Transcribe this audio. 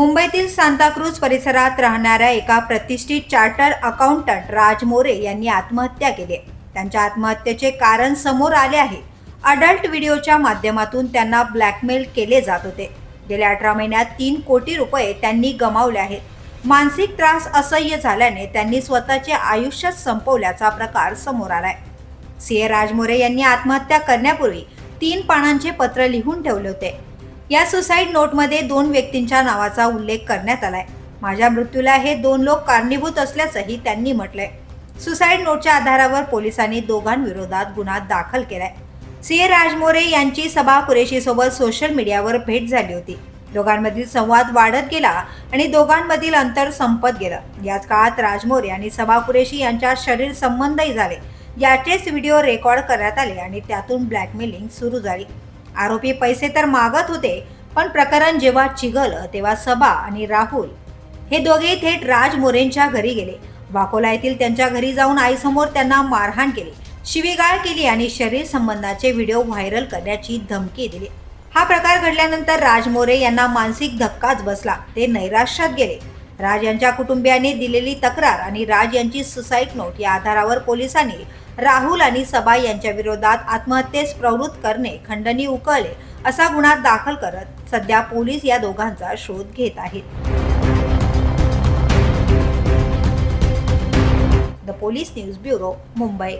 मुंबईतील सांताक्रूज परिसरात राहणाऱ्या एका प्रतिष्ठित चार्टर अकाउंटंट राज मोरे यांनी आत्महत्या केली आहे. त्यांच्या आत्महत्येचे कारण समोर आले आहे. अडल्ट व्हिडिओच्या माध्यमातून त्यांना ब्लॅकमेल केले जात होते. गेल्या अठरा महिन्यात तीन कोटी रुपये त्यांनी गमावले आहेत. मानसिक त्रास असह्य झाल्याने त्यांनी स्वतःचे आयुष्य संपवल्याचा प्रकार समोर आलाय. सी ए राजमोरे यांनी आत्महत्या करण्यापूर्वी तीन पानांचे पत्र लिहून ठेवले होते. या सुसाईड नोटमध्ये दोन व्यक्तींच्या नावाचा उल्लेख करण्यात आलाय. माझ्या मृत्यूला हे दोन लोक कारणीभूत असल्याचंही त्यांनी म्हटलंय. सुसाईड नोटच्या आधारावर पोलिसांनी दोघांविरोधात गुन्हा दाखल केलाय. सी. ए. राजमोरे यांची सभा कुरेशीसोबत सोशल मीडियावर भेट झाली होती. दोघांमधील संवाद वाढत गेला आणि दोघांमधील अंतर संपत गेलं. याच काळात राजमोरे आणि सभा कुरेशी यांच्या शरीर संबंधही झाले. याचेच व्हिडिओ रेकॉर्ड करण्यात आले आणि त्यातून ब्लॅकमेलिंग सुरू झाली. आरोपी पैसे तर मागत होते पण प्रकरण जेव्हा चिघलं तेव्हा सबा आणि राहुल हे दोघे थेट राज मोरेंच्या घरी गेले. वाकोला येथील त्यांच्या घरी जाऊन आईसमोर त्यांना मारहाण केली. शिवीगाळ केली आणि शरीर संबंधाचे व्हिडिओ व्हायरल करण्याची धमकी दिली. हा प्रकार घडल्यानंतर राज मोरे यांना मानसिक धक्काच बसला. ते नैराश्यात गेले. राज यांच्या कुटुंबियांनी दिलेली तक्रार आणि राज यांची सुसाईड नोट या आधारावर पोलिसांनी राहुल आणि सबा यांच्या विरोधात आत्महत्येस प्रवृत्त करणे खंडणी उकळले असा गुन्हा दाखल करत सध्या पोलीस या दोघांचा शोध घेत आहेत. The police news bureau Mumbai.